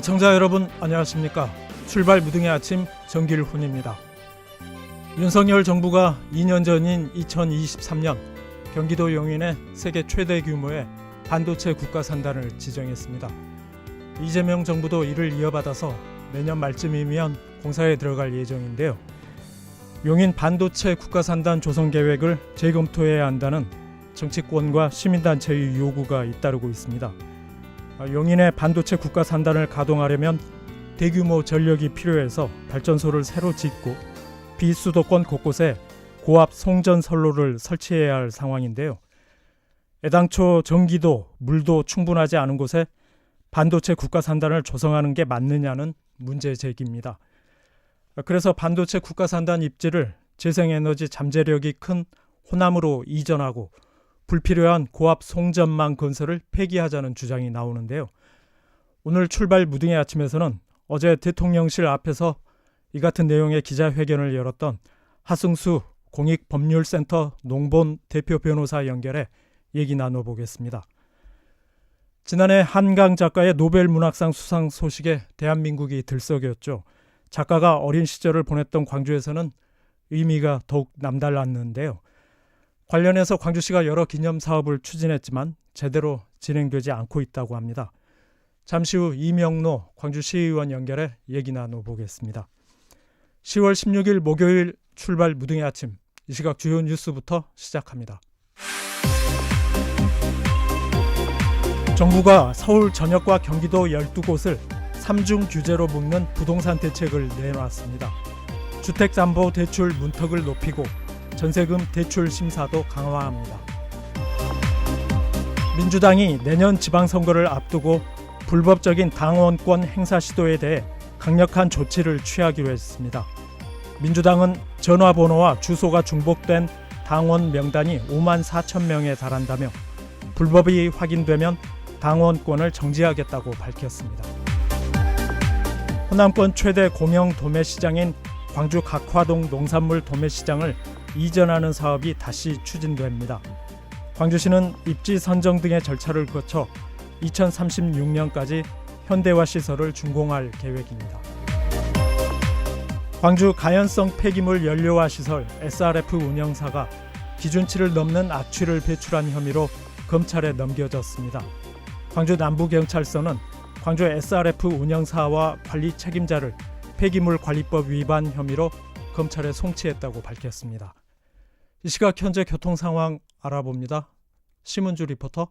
청자 여러분 안녕하십니까? 출발 무등의 아침 정길훈입니다. 윤석열 정부가 2년 전인 2023년 경기도 용인에 세계 최대 규모의 반도체 국가 산단을 지정했습니다. 이재명 정부도 이를 이어받아서 내년 말쯤이면 공사에 들어갈 예정인데요. 용인 반도체 국가 산단 조성 계획을 재검토해야 한다는 정치권과 시민단체의 요구가 잇따르고 있습니다. 아, 용인의 반도체 국가 산단을 가동하려면 대규모 전력이 필요해서 발전소를 새로 짓고 비수도권 곳곳에 고압 송전 선로를 설치해야 할 상황인데요. 애당초 전기도 물도 충분하지 않은 곳에 반도체 국가 산단을 조성하는 게 맞느냐는 문제 제기입니다. 아, 그래서 반도체 국가 산단 입지를 재생에너지 잠재력이 큰 호남으로 이전하고 불필요한 고압 송전망 건설을 폐기하자는 주장이 나오는데요. 오늘 출발 무등의 아침에서는 어제 대통령실 앞에서 이 같은 내용의 기자회견을 열었던 하승수 공익법률센터 농본 대표 변호사 연결해 얘기 나눠보겠습니다. 지난해 한강 작가의 노벨 문학상 수상 소식에 대한민국이 들썩였죠. 작가가 어린 시절을 보냈던 광주에서는 의미가 더욱 남달랐는데요. 관련해서 광주시가 여러 기념 사업을 추진했지만 제대로 진행되지 않고 있다고 합니다. 잠시 후 이명노 광주시의원 연결해 얘기 나눠보겠습니다. 10월 16일 목요일 출발 무등의 아침 이 시각 주요 뉴스부터 시작합니다. 정부가 서울 전역과 경기도 12곳을 3중 규제로 묶는 부동산 대책을 내놨습니다. 주택담보대출 문턱을 높이고 전세금 대출 심사도 강화합니다. 민주당이 내년 지방선거를 앞두고 불법적인 당원권 행사 시도에 대해 강력한 조치를 취하기로 했습니다. 민주당은 전화번호와 주소가 중복된 당원 명단이 5만 4천 명에 달한다며 불법이 확인되면 당원권을 정지하겠다고 밝혔습니다. 호남권 최대 공영 도매시장인 광주 각화동 농산물 도매시장을 이전하는 사업이 다시 추진됩니다. 광주시는 입지 선정 등의 절차를 거쳐 2036년까지 현대화 시설을 준공할 계획입니다. 광주 가연성 폐기물 연료화 시설 SRF 운영사가 기준치를 넘는 악취를 배출한 혐의로 검찰에 넘겨졌습니다. 광주 남부경찰서는 광주 SRF 운영사와 관리 책임자를 폐기물 관리법 위반 혐의로 검찰에 송치했다고 밝혔습니다. 이 시각 현재 교통 상황 알아봅니다. 심은주 리포터.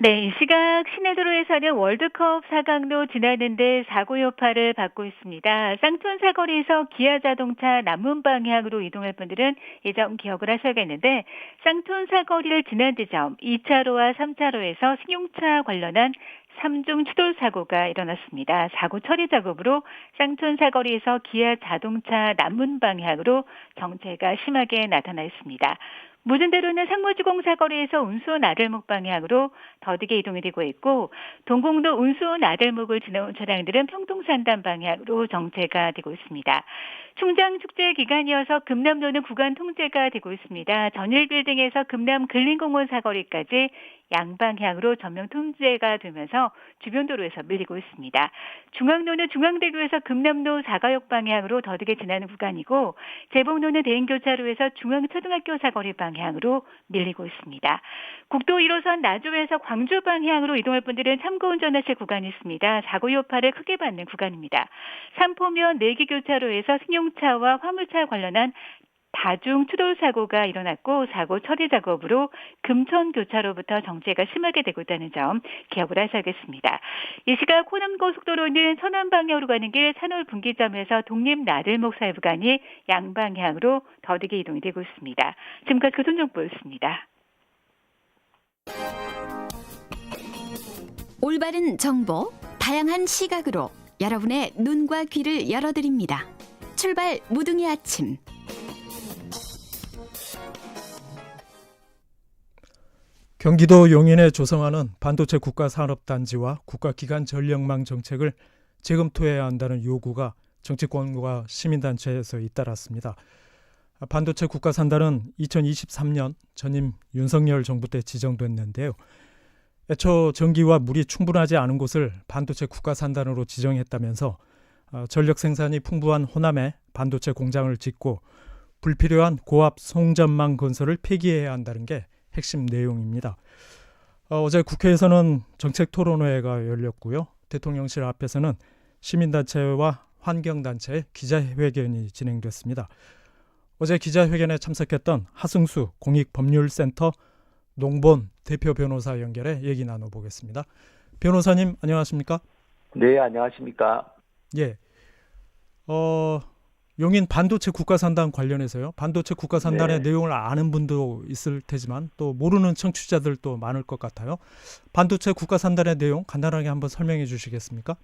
네, 이 시각 시내도로에서는 월드컵 4강로 지나는데 사고 여파를 받고 있습니다. 쌍촌 사거리에서 기아 자동차 남문 방향으로 이동할 분들은 이 점 기억을 하셔야겠는데 쌍촌 사거리를 지난 지점 2차로와 3차로에서 승용차 관련한 3중 추돌 사고가 일어났습니다. 사고 처리 작업으로 쌍촌 사거리에서 기아 자동차 남문 방향으로 정체가 심하게 나타나 있습니다. 무전대로는 상무지공 사 거리에서 운수원 아들목 방향으로 더디게 이동이 되고 있고 동공도 운수원 아들목을 지나온 차량들은 평동산단 방향으로 정체가 되고 있습니다. 충장 축제 기간이어서 금남로는 구간 통제가 되고 있습니다. 전일빌딩에서 금남 근린공원 사거리까지 양방향으로 전면 통제가 되면서 주변 도로에서 밀리고 있습니다. 중앙로는 중앙대교에서 금남로 사가역 방향으로 더디게 지나는 구간이고 재봉로는 대인교차로에서 중앙초등학교 사거리 방향 으로 밀리고 있습니다. 국도 1호선 나주에서 광주 방향으로 이동할 분들은 참고 운전하실 구간이 있습니다. 사고 여파를 크게 받는 구간입니다. 삼포면 내기 교차로에서 승용차와 화물차 관련한 다중 추돌 사고가 일어났고 사고 처리 작업으로 금천 교차로부터 정체가 심하게 되고 있다는 점 기억을 하셔야겠습니다. 이 시각 호남 고속도로는 서남 방향으로 가는 길 산월 분기점에서 독립 나들목 사이 구간이 양방향으로 더디게 이동이 되고 있습니다. 지금까지 교통정보였습니다. 올바른 정보, 다양한 시각으로 여러분의 눈과 귀를 열어드립니다. 출발 무등의 아침. 경기도 용인에 조성하는 반도체 국가산업단지와 국가기관 전력망 정책을 재검토해야 한다는 요구가 정치권과 시민단체에서 잇따랐습니다. 반도체 국가산단은 2023년 전임 윤석열 정부 때 지정됐는데요. 애초 전기와 물이 충분하지 않은 곳을 반도체 국가 산단으로 지정했다면서 어, 전력 생산이 풍부한 호남에 반도체 공장을 짓고 불필요한 고압 송전망 건설을 폐기해야 한다는 게 핵심 내용입니다. 어, 어제 국회에서는 정책 토론회가 열렸고요. 대통령실 앞에서는 시민단체와 환경단체의 기자회견이 진행됐습니다. 어제 기자회견에 참석했던 하승수 공익법률센터 농본 대표 변호사 연결해 얘기 나눠보겠습니다. 변호사님 안녕하십니까? 네, 안녕하십니까. 예. 어, 용인 반도체 국가산단 관련해서요. 반도체 국가산단의 네. 내용을 아는 분도 있을 테지만 또 모르는 청취자들도 많을 것 같아요. 반도체 국가산단의 내용 간단하게 한번 설명해 주시겠습니까?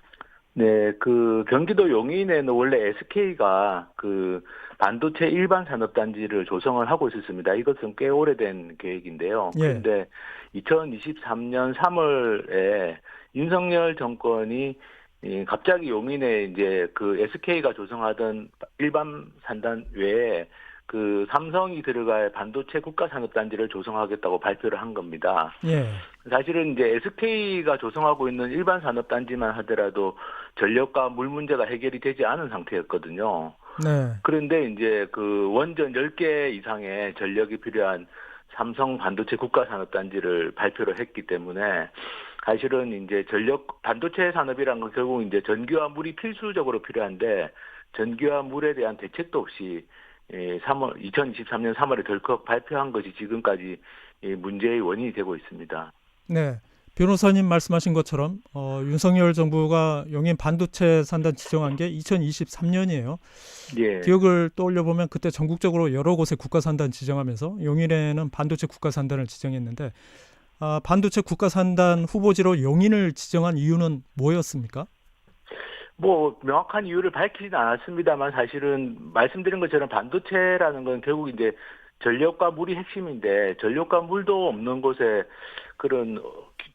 네, 그 경기도 용인에는 원래 SK가 그 반도체 일반 산업단지를 조성을 하고 있었습니다. 이것은 꽤 오래된 계획인데요. 예. 그런데 2023년 3월에 윤석열 정권이 이 갑자기 용인에 이제 그 SK가 조성하던 일반 산단 외에 그 삼성이 들어갈 반도체 국가 산업 단지를 조성하겠다고 발표를 한 겁니다. 예. 사실은 이제 SK가 조성하고 있는 일반 산업 단지만 하더라도 전력과 물 문제가 해결이 되지 않은 상태였거든요. 네. 그런데 이제 그 원전 10개 이상의 전력이 필요한 삼성 반도체 국가 산업 단지를 발표를 했기 때문에 사실은 이제 전력 반도체 산업이란 건 결국 이제 전기와 물이 필수적으로 필요한데 전기와 물에 대한 대책도 없이 예, 3월 2023년 3월에 덜컥 발표한 것이 지금까지 이 문제의 원인이 되고 있습니다. 네. 변호사님 말씀하신 것처럼 어, 윤석열 정부가 용인 반도체 산단 지정한 게 2023년이에요. 예. 기억을 떠올려 보면 그때 전국적으로 여러 곳에 국가 산단 지정하면서 용인에는 반도체 국가 산단을 지정했는데 아, 반도체 국가 산단 후보지로 용인을 지정한 이유는 뭐였습니까? 뭐 명확한 이유를 밝히진 않았습니다만 사실은 말씀드린 것처럼 반도체라는 건 결국 이제 전력과 물이 핵심인데 전력과 물도 없는 곳에 그런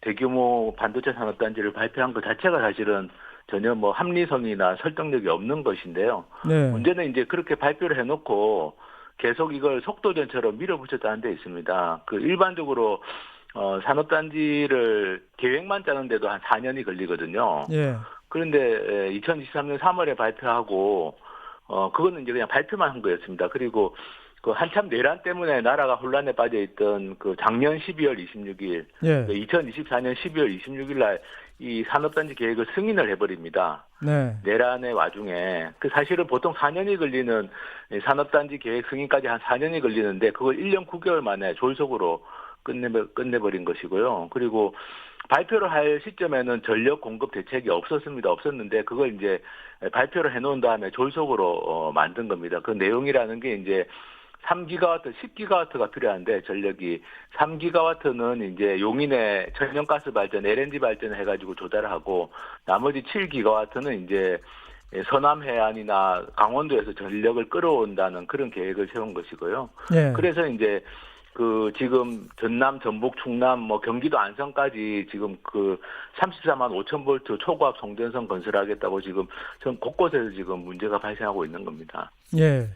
대규모 반도체 산업단지를 발표한 것 자체가 사실은 전혀 뭐 합리성이나 설득력이 없는 것인데요. 네. 문제는 이제 그렇게 발표를 해놓고 계속 이걸 속도전처럼 밀어붙였다는 데 있습니다. 그 일반적으로 어, 산업단지를 계획만 짜는데도 한 4년이 걸리거든요. 예. 그런데 2023년 3월에 발표하고 어 그거는 이제 그냥 발표만 한 거였습니다. 그리고 그 한참 내란 때문에 나라가 혼란에 빠져 있던 그 작년 12월 26일, 예. 2024년 12월 26일 날 이 산업단지 계획을 승인을 해버립니다. 네. 내란의 와중에 그 사실은 보통 4년이 걸리는 이 산업단지 계획 승인까지 한 4년이 걸리는데 그걸 1년 9개월 만에 졸속으로 끝내 끝내버린 것이고요. 그리고 발표를 할 시점에는 전력 공급 대책이 없었습니다. 없었는데 그걸 이제 발표를 해놓은 다음에 졸속으로 어, 만든 겁니다. 그 내용이라는 게 이제 3기가와트, 10기가와트가 필요한데 전력이 3기가와트는 이제 용인에 천연가스 발전, LNG 발전을 해가지고 조달하고 나머지 7기가와트는 이제 서남 해안이나 강원도에서 전력을 끌어온다는 그런 계획을 세운 것이고요. 예. 그래서 이제 그 지금 전남, 전북, 충남, 뭐 경기도 안성까지 지금 그 34만 5천 볼트 초고압 송전선 건설하겠다고 지금 전 곳곳에서 지금 문제가 발생하고 있는 겁니다. 예.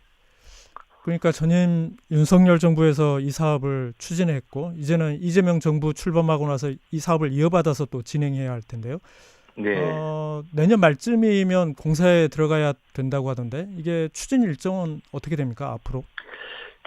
그러니까 전임 윤석열 정부에서 이 사업을 추진했고 이제는 이재명 정부 출범하고 나서 이 사업을 이어받아서 또 진행해야 할 텐데요. 네. 어, 내년 말쯤이면 공사에 들어가야 된다고 하던데 이게 추진 일정은 어떻게 됩니까 앞으로?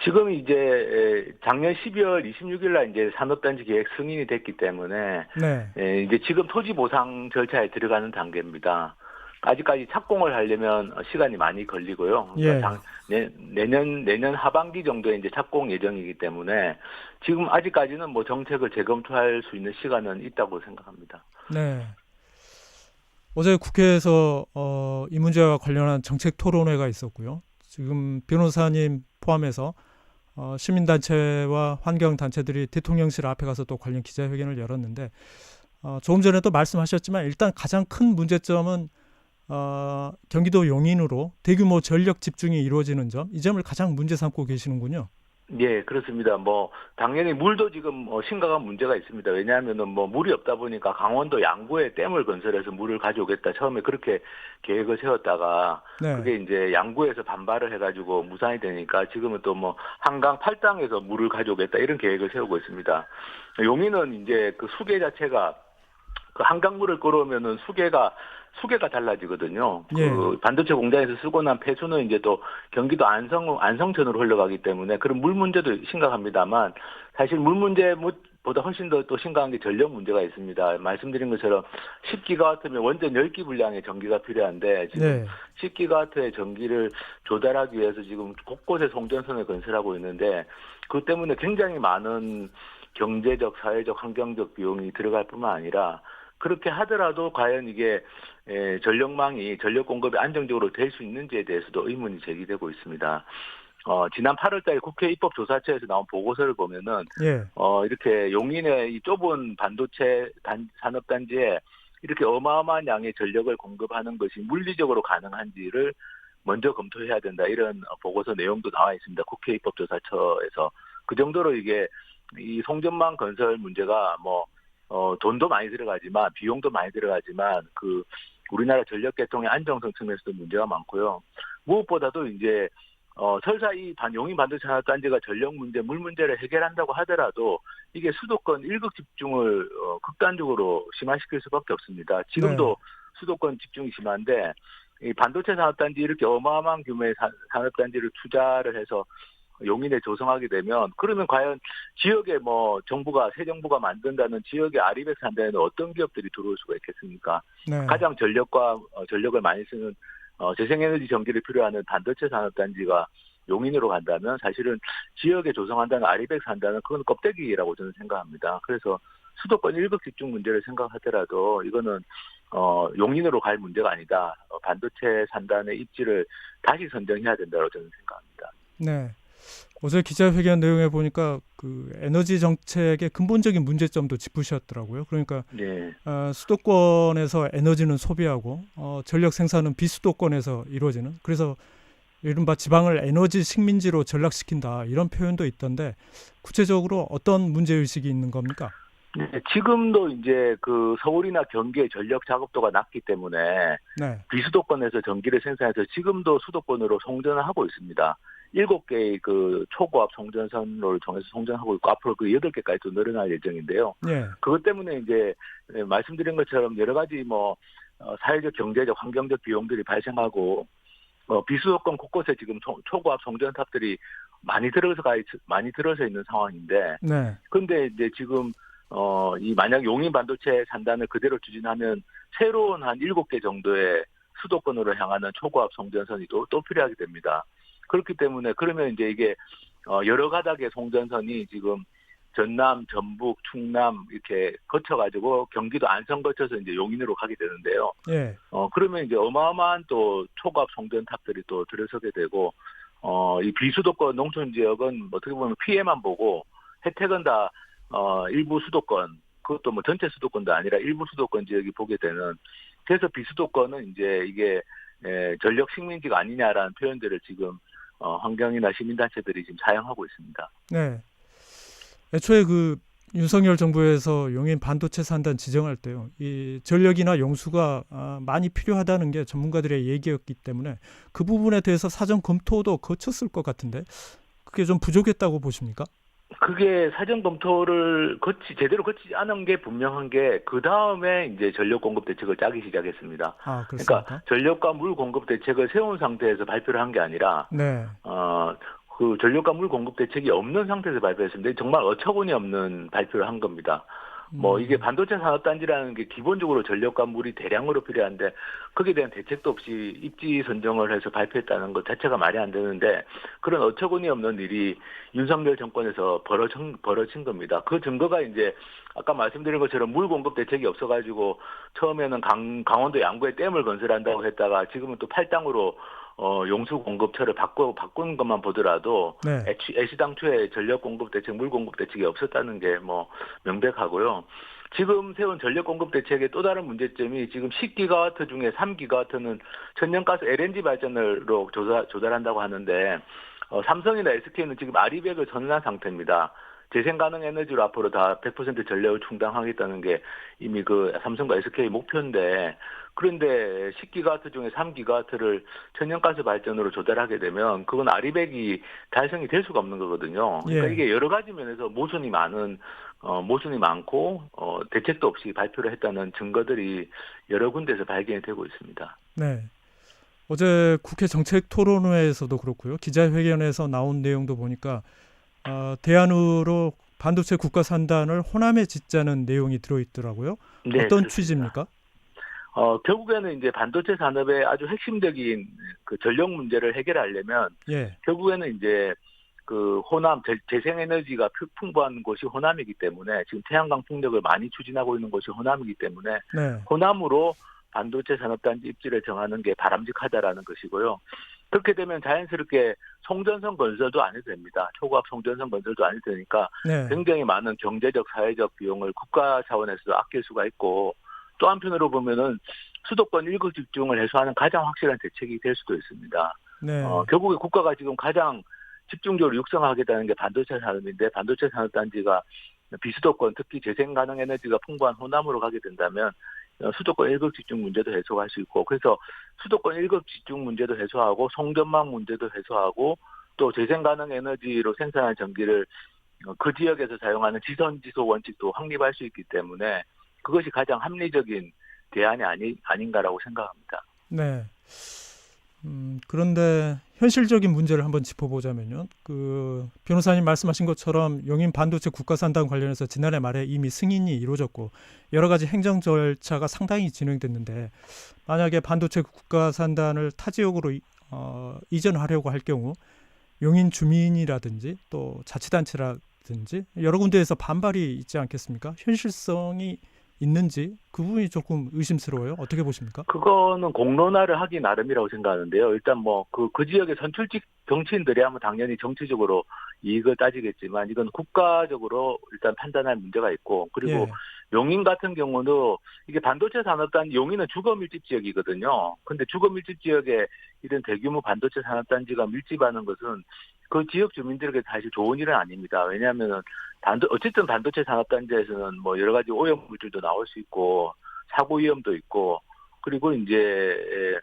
지금 이제 작년 12월 26일 날 이제 산업단지 계획 승인이 됐기 때문에 네. 예, 이제 지금 토지 보상 절차에 들어가는 단계입니다. 아직까지 착공을 하려면 시간이 많이 걸리고요. 예. 장- 내, 내년 내년 하반기 정도에 이제 착공 예정이기 때문에 지금 아직까지는 뭐 정책을 재검토할 수 있는 시간은 있다고 생각합니다. 네. 어제 국회에서 어, 이 문제와 관련한 정책 토론회가 있었고요. 지금 변호사님 포함해서 어, 시민단체와 환경단체들이 대통령실 앞에 가서 또 관련 기자회견을 열었는데 어, 조금 전에도 말씀하셨지만 일단 가장 큰 문제점은 어, 경기도 용인으로 대규모 전력 집중이 이루어지는 점, 이 점을 가장 문제 삼고 계시는군요. 예, 그렇습니다. 뭐 당연히 물도 지금 어, 심각한 문제가 있습니다. 왜냐하면은 뭐 물이 없다 보니까 강원도 양구에 댐을 건설해서 물을 가져오겠다. 처음에 그렇게 계획을 세웠다가 네. 그게 이제 양구에서 반발을 해가지고 무산이 되니까 지금은 또 뭐 한강 팔당에서 물을 가져오겠다 이런 계획을 세우고 있습니다. 용인은 이제 그 수계 자체가 그 한강물을 끌어오면은 수계가 수계가 달라지거든요. 예. 그 반도체 공장에서 쓰고 난 폐수는 이제 또 경기도 안성 안성천으로 흘러가기 때문에 그런 물 문제도 심각합니다만 사실 물 문제 보다 훨씬 더 또 심각한 게 전력 문제가 있습니다. 말씀드린 것처럼 10기가와트면 원전 10기 분량의 전기가 필요한데 지금 네. 10기가와트의 전기를 조달하기 위해서 지금 곳곳에 송전선을 건설하고 있는데 그 때문에 굉장히 많은 경제적, 사회적, 환경적 비용이 들어갈 뿐만 아니라 그렇게 하더라도 과연 이게 에, 전력망이 전력 공급이 안정적으로 될 수 있는지에 대해서도 의문이 제기되고 있습니다. 어, 지난 8월달 국회 입법조사처에서 나온 보고서를 보면은 예. 어, 이렇게 용인의 이 좁은 반도체 단, 산업단지에 이렇게 어마어마한 양의 전력을 공급하는 것이 물리적으로 가능한지를 먼저 검토해야 된다. 이런 보고서 내용도 나와 있습니다. 국회 입법조사처에서. 그 정도로 이게 이 송전망 건설 문제가 뭐, 어, 돈도 많이 들어가지만, 비용도 많이 들어가지만, 그, 우리나라 전력 계통의 안정성 측면에서도 문제가 많고요. 무엇보다도 이제 어, 설사 이 반, 용인 반도체 산업단지가 전력 문제, 물 문제를 해결한다고 하더라도 이게 수도권 일극 집중을 어, 극단적으로 심화시킬 수밖에 없습니다. 지금도 수도권 집중이 심한데 이 반도체 산업단지 이렇게 어마어마한 규모의 사- 산업단지를 투자를 해서 용인에 조성하게 되면 그러면 과연 지역에 뭐 정부가 새 정부가 만든다는 지역의 아리백스 한 데에는 어떤 기업들이 들어올 수가 있겠습니까? 네. 가장 전력과 어, 전력을 많이 쓰는 어, 재생에너지 전기를 필요하는 반도체 산업단지가 용인으로 간다면 사실은 지역에 조성한다는 아리백스 한다는 그건 껍데기라고 저는 생각합니다. 그래서 수도권 일극 집중 문제를 생각하더라도 이거는 어, 용인으로 갈 문제가 아니다. 어, 반도체 산단의 입지를 다시 선정해야 된다고 저는 생각합니다. 네. 어제 기자회견 내용에 보니까 그 에너지 정책의 근본적인 문제점도 짚으셨더라고요. 그러니까 네. 어, 수도권에서 에너지는 소비하고 어, 전력 생산은 비수도권에서 이루어지는 그래서 이른바 지방을 에너지 식민지로 전락시킨다 이런 표현도 있던데 구체적으로 어떤 문제 의식이 있는 겁니까? 네, 지금도 이제 그 서울이나 경기의 전력 작업도가 낮기 때문에 네, 비수도권에서 전기를 생산해서 지금도 수도권으로 송전을 하고 있습니다. 일곱 개의 그 초고압 송전선로를 통해서 송전하고 있고 앞으로 그 여덟 개까지 또 늘어날 예정인데요. 예, 그것 때문에 이제 예, 말씀드린 것처럼 여러 가지 뭐 어, 사회적, 경제적, 환경적 비용들이 발생하고 어, 비수도권 곳곳에 지금 초, 초고압 송전탑들이 많이 들어서 가 있, 많이 들어서 있는 상황인데 네, 근데 이제 지금 어 이 만약 용인 반도체 산단을 그대로 추진하면 새로운 한 일곱 개 정도의 수도권으로 향하는 초고압 송전선이 또, 또 필요하게 됩니다. 그렇기 때문에 그러면 이제 이게 어 여러 가닥의 송전선이 지금 전남, 전북, 충남 이렇게 거쳐가지고 경기도 안성 거쳐서 이제 용인으로 가게 되는데요. 예, 어 그러면 이제 어마어마한 또 초고압 송전탑들이 또 들어서게 되고 어이 비수도권 농촌 지역은 어떻게 보면 피해만 보고 혜택은 다 어 일부 수도권 그것도 뭐 전체 수도권도 아니라 일부 수도권 지역이 보게 되는 그래서 비수도권은 이제 이게 에, 전력 식민지가 아니냐라는 표현들을 지금 어 환경이나 시민단체들이 지금 사용하고 있습니다. 네. 애초에 그 윤석열 정부에서 용인 반도체 산단 지정할 때요, 이 전력이나 용수가 아, 많이 필요하다는 게 전문가들의 얘기였기 때문에 그 부분에 대해서 사전 검토도 거쳤을 것 같은데 그게 좀 부족했다고 보십니까? 그게 사전 검토를 거치 제대로 거치지 않은 게 분명한 게 그 다음에 이제 전력 공급 대책을 짜기 시작했습니다. 아? 그러니까 전력과 물 공급 대책을 세운 상태에서 발표를 한 게 아니라 네, 어그 전력과 물 공급 대책이 없는 상태에서 발표했습니다. 정말 어처구니 없는 발표를 한 겁니다. 뭐 음, 이게 반도체 산업 단지라는 게 기본적으로 전력과 물이 대량으로 필요한데 거기에 대한 대책도 없이 입지 선정을 해서 발표했다는 것 자체가 말이 안 되는데 그런 어처구니 없는 일이 윤석열 정권에서 벌어진, 벌어진 겁니다. 그 증거가 이제 아까 말씀드린 것처럼 물 공급 대책이 없어가지고 처음에는 강, 강원도 양구에 댐을 건설한다고 했다가 지금은 또 팔당으로 어, 용수 공급처를 바꿔, 바꾼 것만 보더라도 네, 애시, 애시당초에 전력 공급 대책, 물 공급 대책이 없었다는 게 뭐 명백하고요. 지금 세운 전력 공급 대책의 또 다른 문제점이 지금 10기가와트 중에 3기가와트는 천연가스 LNG 발전으로 조달, 조달한다고 하는데 어, 삼성이나 SK는 지금 아리백을 선언한 상태입니다. 재생 가능 에너지로 앞으로 다 100% 전력을 충당하겠다는 게 이미 그 삼성과 SK 목표인데 그런데 10기가와트 중에 3기가와트를 천연가스 발전으로 조달하게 되면 그건 아리백이 달성이 될 수가 없는 거거든요. 그러니까 예. 이게 여러 가지 면에서 모순이 많은 어, 모순이 많고 어, 대책도 없이 발표를 했다는 증거들이 여러 군데서 발견이 되고 있습니다. 네. 어제 국회 정책 토론회에서도 그렇고요. 기자회견에서 나온 내용도 보니까 어, 대안으로 반도체 국가 산단을 호남에 짓자는 내용이 들어있더라고요. 네, 어떤 그렇습니다. 취지입니까? 어, 결국에는 이제 반도체 산업의 아주 핵심적인 그 전력 문제를 해결하려면 예. 결국에는 이제 그 호남 재- 재생에너지가 푸- 풍부한 곳이 호남이기 때문에 지금 태양광 풍력을 많이 추진하고 있는 곳이 호남이기 때문에 네. 호남으로 반도체 산업단지 입지를 정하는 게 바람직하다라는 것이고요. 그렇게 되면 자연스럽게 송전선 건설도 안 해도 됩니다. 초과학 송전선 건설도 안 해도 되니까 네. 굉장히 많은 경제적, 사회적 비용을 국가 차원에서도 아낄 수가 있고 또 한편으로 보면은 수도권 일극 집중을 해소하는 가장 확실한 대책이 될 수도 있습니다. 네. 어, 결국에 국가가 지금 가장 집중적으로 육성하겠다는 게 반도체 산업인데 반도체 산업 단지가 비수도권 특히 재생 가능 에너지가 풍부한 호남으로 가게 된다면 어, 수도권 일극 집중 문제도 해소할 수 있고 그래서 수도권 일극 집중 문제도 해소하고 송전망 문제도 해소하고 또 재생 가능 에너지로 생산한 전기를 어, 그 지역에서 사용하는 지선 지소 원칙도 확립할 수 있기 때문에 그것이 가장 합리적인 대안이 아니 아닌가라고 생각합니다. 네. 음, 그런데 현실적인 문제를 한번 짚어보자면요. 그 변호사님 말씀하신 것처럼 용인 반도체 국가산단 관련해서 지난해 말에 이미 승인이 이루어졌고 여러 가지 행정 절차가 상당히 진행됐는데 만약에 반도체 국가산단을 타 지역으로 이- 어, 이전하려고 할 경우 용인 주민이라든지 또 자치단체라든지 여러 군데에서 반발이 있지 않겠습니까? 현실성이 있는지 그 부분이 조금 의심스러워요. 어떻게 보십니까? 그거는 공론화를 하기 나름이라고 생각하는데요. 일단 뭐그그 지역의 선출직 정치인들이 하면 당연히 정치적으로 이익을 따지겠지만 이건 국가적으로 일단 판단할 문제가 있고 그리고 예. 용인 같은 경우도 이게 반도체 산업단 용인은 주거 밀집 지역이거든요. 근데 주거 밀집 지역에 이런 대규모 반도체 산업단지가 밀집하는 것은 그 지역 주민들에게 사실 좋은 일은 아닙니다. 왜냐하면은 반도 어쨌든 반도체 산업단지에서는 뭐 여러 가지 오염 물질도 나올 수 있고 사고 위험도 있고 그리고 이제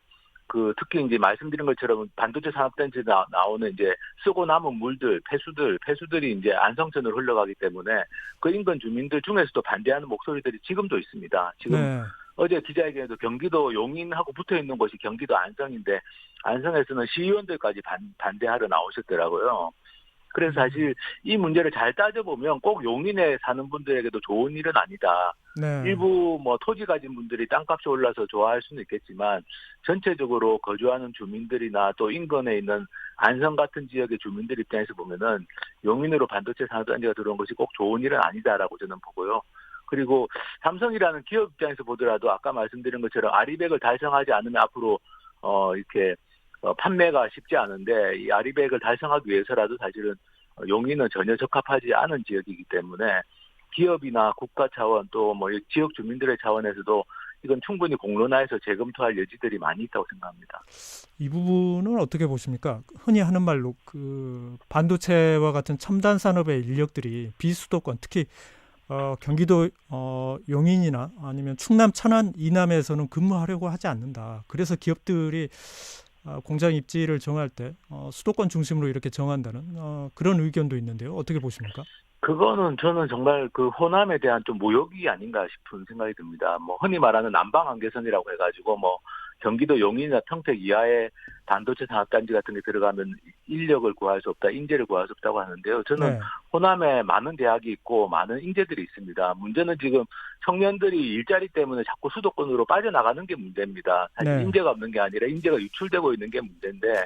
그 특히 이제 말씀드린 것처럼 반도체 산업 단지에 나, 나오는 이제 쓰고 남은 물들, 폐수들, 폐수들이 이제 안성천으로 흘러가기 때문에 그 인근 주민들 중에서도 반대하는 목소리들이 지금도 있습니다. 지금 네. 어제 기자회견에도 경기도 용인하고 붙어 있는 곳이 경기도 안성인데 안성에서는 시의원들까지 반, 반대하러 나오셨더라고요. 그래서 사실 이 문제를 잘 따져보면 꼭 용인에 사는 분들에게도 좋은 일은 아니다. 네. 일부 뭐 토지 가진 분들이 땅값이 올라서 좋아할 수는 있겠지만 전체적으로 거주하는 주민들이나 또 인근에 있는 안성 같은 지역의 주민들 입장에서 보면은 용인으로 반도체 산업단지가 들어온 것이 꼭 좋은 일은 아니다라고 저는 보고요. 그리고 삼성이라는 기업 입장에서 보더라도 아까 말씀드린 것처럼 아리백을 달성하지 않으면 앞으로 어 이렇게 어, 판매가 쉽지 않은데 이 아리백을 달성하기 위해서라도 사실은 어, 용인은 전혀 적합하지 않은 지역이기 때문에 기업이나 국가 차원 또 뭐 지역 주민들의 차원에서도 이건 충분히 공론화해서 재검토할 여지들이 많이 있다고 생각합니다. 이 부분은 어떻게 보십니까? 흔히 하는 말로 그 반도체와 같은 첨단 산업의 인력들이 비수도권 특히 어, 경기도 어, 용인이나 아니면 충남 천안 이남에서는 근무하려고 하지 않는다. 그래서 기업들이 어, 공장 입지를 정할 때 어, 수도권 중심으로 이렇게 정한다는 어, 그런 의견도 있는데요. 어떻게 보십니까? 그거는 저는 정말 그 호남에 대한 좀 모욕이 아닌가 싶은 생각이 듭니다. 뭐 흔히 말하는 남방 안개선이라고 해가지고 뭐 경기도 용인이나 평택 이하에 반도체 산업단지 같은 게 들어가면 인력을 구할 수 없다, 인재를 구할 수 없다고 하는데요. 저는 네. 호남에 많은 대학이 있고 많은 인재들이 있습니다. 문제는 지금 청년들이 일자리 때문에 자꾸 수도권으로 빠져나가는 게 문제입니다. 사실 네. 인재가 없는 게 아니라 인재가 유출되고 있는 게 문제인데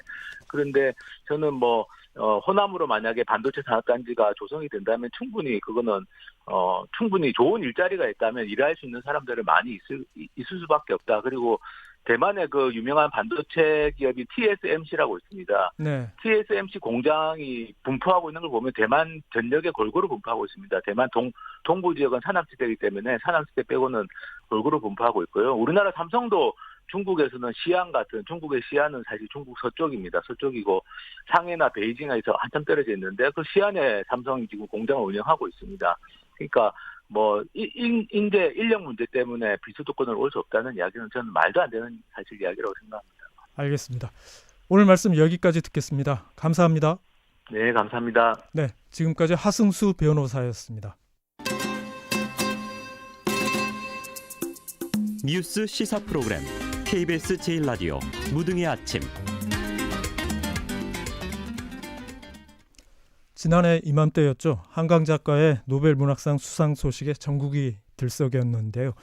그런데 저는 뭐 어, 호남으로 만약에 반도체 산업단지가 조성이 된다면 충분히 그거는 어, 충분히 좋은 일자리가 있다면 일할 수 있는 사람들은 많이 있을, 있을 수밖에 없다. 그리고 대만의 그 유명한 반도체 기업이 TSMC라고 있습니다. 네. TSMC 공장이 분포하고 있는 걸 보면 대만 전역에 골고루 분포하고 있습니다. 대만 동, 동부 지역은 산악지대이기 때문에 산악지대 빼고는 골고루 분포하고 있고요. 우리나라 삼성도 중국에서는 시안 같은 중국의 시안은 사실 중국 서쪽입니다. 서쪽이고 상해나 베이징에서 한참 떨어져 있는데 그 시안에 삼성이 지금 공장을 운영하고 있습니다. 그러니까 뭐 인- 인- 인재 인력 문제 때문에 비수도권을 올 수 없다는 이야기는 저는 말도 안 되는 사실 이야기라고 생각합니다. 알겠습니다. 오늘 말씀 여기까지 듣겠습니다. 감사합니다. 네, 감사합니다. 네, 지금까지 하승수 변호사였습니다. 뉴스 시사 프로그램 KBS 제일 라디오 무등의 아침 지난해 이맘때였죠. 한강 작가의 노벨 문학상 수상 소식에 전국이 들썩였는데요.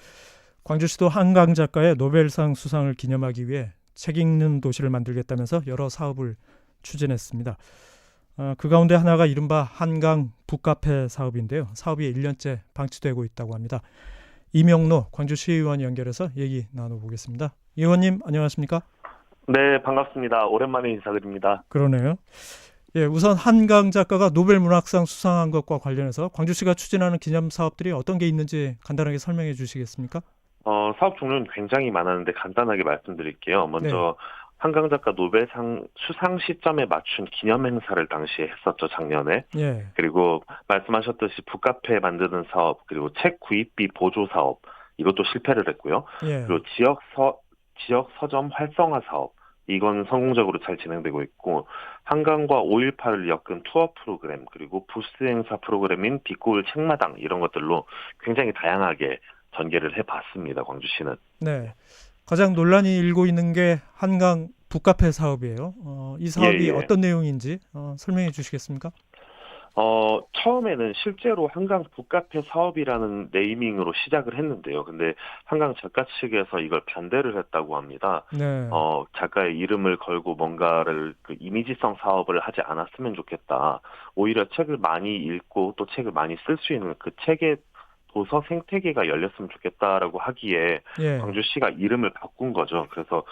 광주시도 한강 작가의 노벨상 수상을 기념하기 위해 책 읽는 도시를 만들겠다면서 여러 사업을 추진했습니다. 어, 그 가운데 하나가 이른바 한강 북카페 사업인데요. 사업이 1년째 방치되고 있다고 합니다. 이명로 광주시의원 연결해서 얘기 나눠보겠습니다. 의원님 안녕하십니까? 네, 반갑습니다. 오랜만에 인사드립니다. 그러네요. 예, 우선 한강 작가가 노벨 문학상 수상한 것과 관련해서 광주시가 추진하는 기념 사업들이 어떤 게 있는지 간단하게 설명해 주시겠습니까? 어, 사업 종류는 굉장히 많았는데 간단하게 말씀드릴게요. 먼저 한강 작가 노벨상 수상 시점에 맞춘 기념 행사를 당시에 했었죠, 작년에. 예, 그리고 말씀하셨듯이 북카페 만드는 사업, 그리고 책 구입비 보조 사업, 이것도 실패를 했고요. 예, 그리고 지역 서 지역 서점 활성화 사업 이건 성공적으로 잘 진행되고 있고 한강과 5.18을 엮은 투어 프로그램 그리고 부스 행사 프로그램인 빗고을 책마당 이런 것들로 굉장히 다양하게 전개를 해봤습니다 광주시는 네. 가장 논란이 일고 있는 게 한강 북카페 사업이에요. 어, 이 사업이 예, 예. 어떤 내용인지 어, 설명해 주시겠습니까? 어 처음에는 실제로 한강 북카페 사업이라는 네이밍으로 시작을 했는데요 근데 한강 작가 측에서 이걸 반대를 했다고 합니다 네, 어, 작가의 이름을 걸고 뭔가를 그 이미지성 사업을 하지 않았으면 좋겠다. 오히려 책을 많이 읽고 또 책을 많이 쓸 수 있는 그 책의 도서 생태계가 열렸으면 좋겠다라고 하기에 예, 광주시가 이름을 바꾼 거죠. 그래서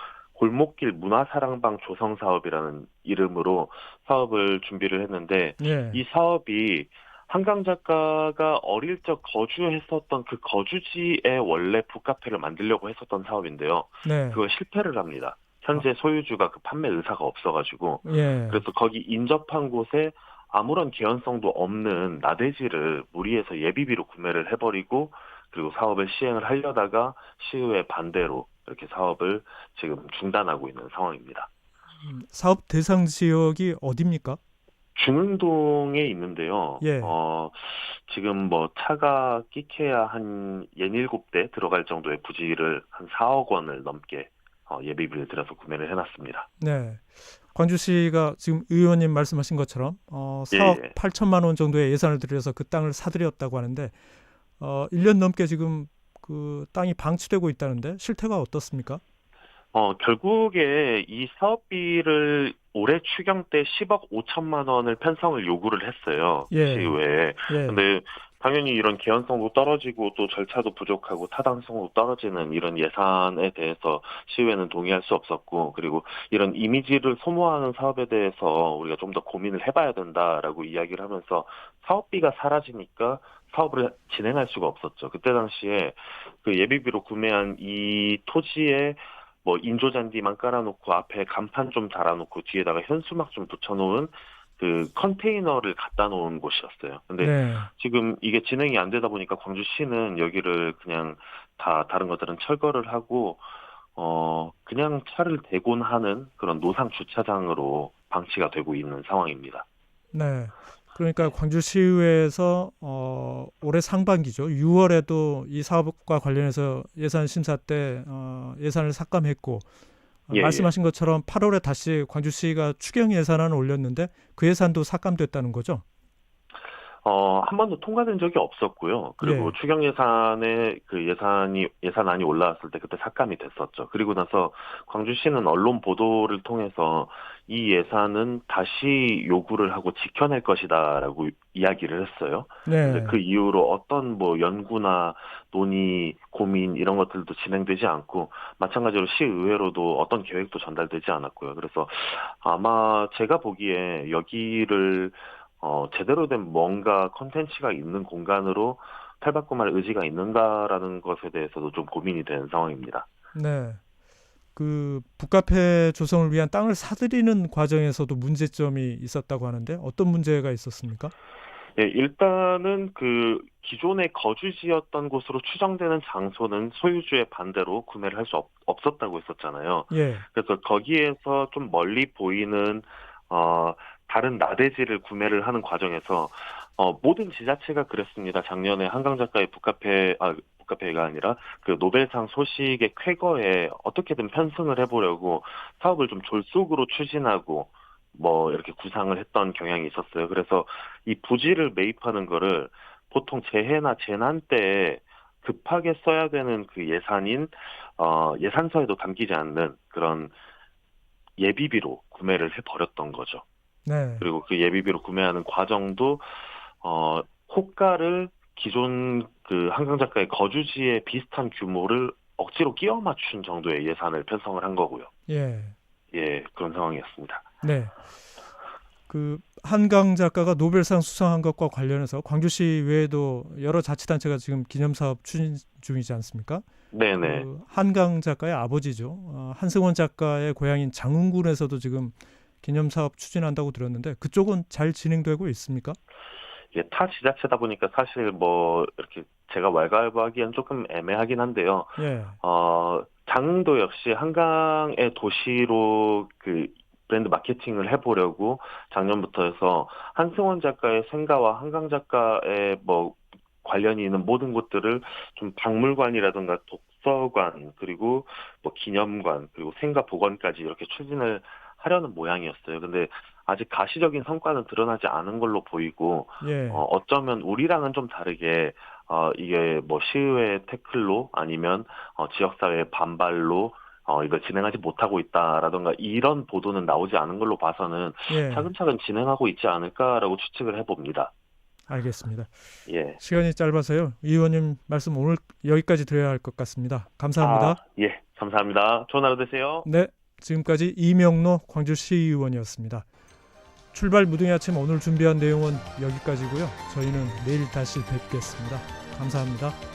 골목길 문화사랑방 조성 사업이라는 이름으로 사업을 준비를 했는데 예, 이 사업이 한강 작가가 어릴 적 거주했었던 그 거주지에 원래 북카페를 만들려고 했었던 사업인데요. 네, 그거 실패를 합니다. 현재 소유주가 그 판매 의사가 없어가지고. 예, 그래서 거기 인접한 곳에 아무런 개연성도 없는 나대지를 무리해서 예비비로 구매를 해버리고 그리고 사업을 시행을 하려다가 시의회 반대로 이렇게 사업을 지금 중단하고 있는 상황입니다. 사업 대상 지역이 어디입니까? 중흥동에 있는데요. 예. 어, 지금 뭐 차가 끼케야 한 17대 들어갈 정도의 부지를 한 4억 원을 넘게 어, 예비비를 들여서 구매를 해놨습니다. 네. 광주시가 지금 의원님 말씀하신 것처럼 어, 4억 예, 예. 8천만 원 정도의 예산을 들여서 그 땅을 사들였다고 하는데 어, 1년 넘게 지금 그 땅이 방치되고 있다는데 실태가 어떻습니까? 어, 결국에 이 사업비를 올해 추경 때 10억 5천만 원을 편성을 요구를 했어요. 예. 시의회에. 예. 근데 당연히 이런 개연성도 떨어지고 또 절차도 부족하고 타당성도 떨어지는 이런 예산에 대해서 시의회는 동의할 수 없었고 그리고 이런 이미지를 소모하는 사업에 대해서 우리가 좀 더 고민을 해봐야 된다라고 이야기를 하면서 사업비가 사라지니까 사업을 진행할 수가 없었죠. 그때 당시에 그 예비비로 구매한 이 토지에 뭐 인조잔디만 깔아놓고 앞에 간판 좀 달아놓고 뒤에다가 현수막 좀 붙여놓은 그 컨테이너를 갖다 놓은 곳이었어요. 근데 네. 지금 이게 진행이 안 되다 보니까 광주시는 여기를 그냥 다 다른 것들은 철거를 하고 어 그냥 차를 대곤 하는 그런 노상 주차장으로 방치가 되고 있는 상황입니다. 네. 그러니까 광주시의회에서 어, 올해 상반기죠. 6월에도 이 사업과 관련해서 예산 심사 때 어, 예산을 삭감했고 어, 예, 예. 말씀하신 것처럼 8월에 다시 광주시가 추경 예산안을 올렸는데 그 예산도 삭감됐다는 거죠. 어, 한 번도 통과된 적이 없었고요. 그리고 네. 추경 예산에 그 예산이, 예산안이 올라왔을 때 그때 삭감이 됐었죠. 그리고 나서 광주시는 언론 보도를 통해서 이 예산은 다시 요구를 하고 지켜낼 것이다라고 이야기를 했어요. 네. 그 이후로 어떤 뭐 연구나 논의, 고민 이런 것들도 진행되지 않고 마찬가지로 시의회로도 어떤 계획도 전달되지 않았고요. 그래서 아마 제가 보기에 여기를 어, 제대로 된 뭔가 컨텐츠가 있는 공간으로 탈바꿈할 의지가 있는가라는 것에 대해서도 좀 고민이 되는 상황입니다. 네. 그 북카페 조성을 위한 땅을 사들이는 과정에서도 문제점이 있었다고 하는데 어떤 문제가 있었습니까? 예, 일단은 그 기존의 거주지였던 곳으로 추정되는 장소는 소유주의 반대로 구매를 할 수 없었다고 했었잖아요. 예. 그래서 거기에서 좀 멀리 보이는 어 다른 나대지를 구매를 하는 과정에서 어 모든 지자체가 그랬습니다. 작년에 한강 작가의 북카페 아 북카페가 아니라 그 노벨상 소식의 쾌거에 어떻게든 편승을 해보려고 사업을 좀 졸속으로 추진하고 뭐 이렇게 구상을 했던 경향이 있었어요. 그래서 이 부지를 매입하는 거를 보통 재해나 재난 때 급하게 써야 되는 그 예산인 어 예산서에도 담기지 않는 그런 예비비로 구매를 해 버렸던 거죠. 네. 그리고 그 예비비로 구매하는 과정도 어 호가를 기존 그 한강 작가의 거주지에 비슷한 규모를 억지로 끼워 맞춘 정도의 예산을 편성을 한 거고요. 예. 예, 그런 상황이었습니다. 네. 그 한강 작가가 노벨상 수상한 것과 관련해서 광주시 외에도 여러 자치단체가 지금 기념사업 추진 중이지 않습니까? 네네. 그 한강 작가의 아버지죠. 어, 한승원 작가의 고향인 장흥군에서도 지금 기념 사업 추진한다고 들었는데 그쪽은 잘 진행되고 있습니까? 이게 타 지자체다 보니까 사실 뭐 이렇게 제가 왈가왈부하기엔 조금 애매하긴 한데요. 예. 어, 장흥도 역시 한강의 도시로 그 브랜드 마케팅을 해보려고 작년부터 해서 한승원 작가의 생가와 한강 작가의 뭐 관련이 있는 모든 곳들을 좀 박물관이라든가 독서관 그리고 뭐 기념관 그리고 생가 복원까지 이렇게 추진을 하려는 모양이었어요. 근데 아직 가시적인 성과는 드러나지 않은 걸로 보이고 예. 어, 어쩌면 우리랑은 좀 다르게 어, 이게 뭐 시의회 태클로 아니면 어, 지역사회의 반발로 어, 이걸 진행하지 못하고 있다라던가 이런 보도는 나오지 않은 걸로 봐서는 예. 차근차근 진행하고 있지 않을까라고 추측을 해봅니다. 알겠습니다. 예. 시간이 짧아서요. 이 의원님 말씀 오늘 여기까지 드려야 할 것 같습니다. 감사합니다. 아, 예, 감사합니다. 좋은 하루 되세요. 네, 지금까지 이명로 광주시의원이었습니다. 출발 무등의 아침 오늘 준비한 내용은 여기까지고요. 저희는 내일 다시 뵙겠습니다. 감사합니다.